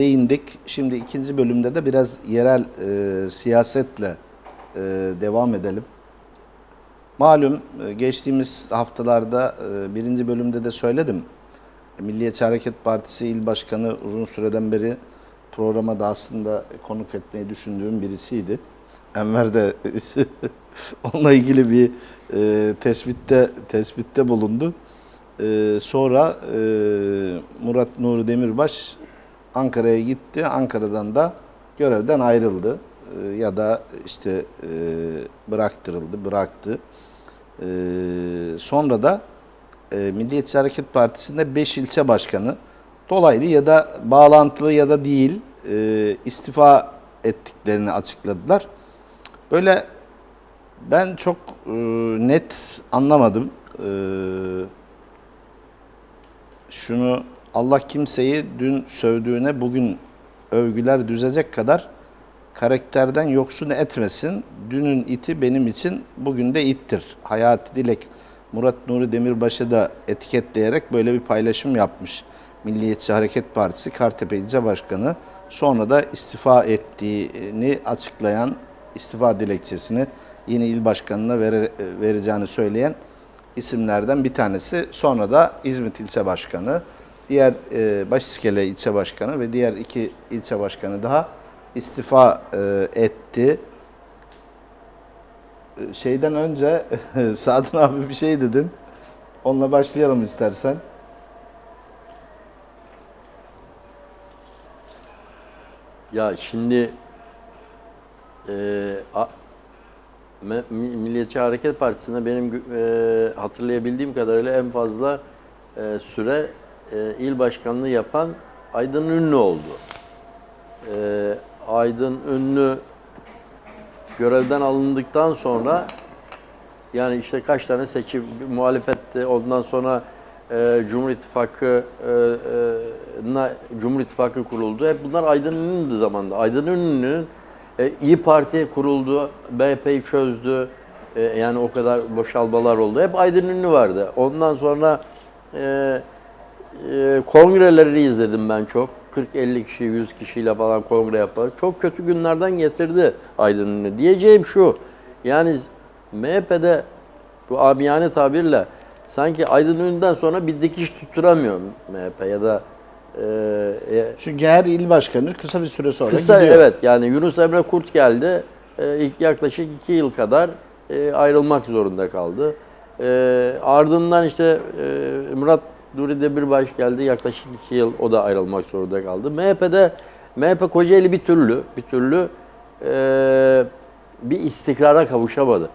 değindik. Şimdi ikinci bölümde de biraz yerel e, siyasetle e, devam edelim. Malum e, geçtiğimiz haftalarda e, birinci bölümde de söyledim. Milliyetçi Hareket Partisi İl Başkanı uzun süreden beri programa da aslında konuk etmeyi düşündüğüm birisiydi. Enver de onunla ilgili bir e, tespitte tespitte bulundu. E, sonra e, Murat Nuri Demirbaş Ankara'ya gitti. Ankara'dan da görevden ayrıldı. E, ya da işte e, bıraktırıldı, bıraktı. E, sonra da e, Milliyetçi Hareket Partisi'nde 5 ilçe başkanı dolaylı ya da bağlantılı ya da değil e, istifa ettiklerini açıkladılar. Böyle ben çok e, net anlamadım. Şunu Allah kimseyi dün sövdüğüne bugün övgüler düzecek kadar karakterden yoksun etmesin. Dünün iti benim için bugün de ittir. Hayati Dilek Murat Nuri Demirbaş'ı da etiketleyerek böyle bir paylaşım yapmış. Milliyetçi Hareket Partisi Kartepe İlçe Başkanı sonra da istifa ettiğini açıklayan istifa dilekçesini yeni il başkanına vere- vereceğini söyleyen isimlerden bir tanesi. Sonra da İzmit ilçe başkanı, diğer e, Başiskele ilçe başkanı ve diğer iki ilçe başkanı daha istifa e, etti. E, Şeyden önce Sadın abi bir şey dedin. Onunla başlayalım istersen. Ya şimdi e, a- Milliyetçi Hareket Partisi'nde benim e, hatırlayabildiğim kadarıyla en fazla e, süre e, il başkanlığı yapan Aydın Ünlü oldu. E, Aydın Ünlü görevden alındıktan sonra yani işte kaç tane seçim muhalefette ondan sonra e, Cumhur İttifakı e, e, na- Cumhur İttifakı kuruldu. Hep bunlar Aydın Ünlü'nün zamanında. Aydın Ünlü'nün e, İyi Parti kuruldu, BHP'yi çözdü. E, yani o kadar boşalmalar oldu. Hep Aydın Ünlü vardı. Ondan sonra e, e, kongreleri izledim ben çok. 40-50 kişi, 100 kişiyle falan kongre yapar. Çok kötü günlerden getirdi Aydın Ünlü. Diyeceğim şu, yani MHP'de bu amiyane tabirle sanki Aydın Ünlü'den sonra bir dikiş tutturamıyor MHP ya da e, e, Çünkü her il başkanı kısa bir süre sonra Kısa gidiyor. evet yani Yunus Emre Kurt geldi. Ee, ilk yaklaşık iki yıl kadar e, ayrılmak zorunda kaldı. Ee, ardından işte e, Murat Nuri Demirbaş geldi. Yaklaşık iki yıl o da ayrılmak zorunda kaldı. MHP'de MHP Kocaeli bir türlü bir türlü e, bir istikrara kavuşamadı.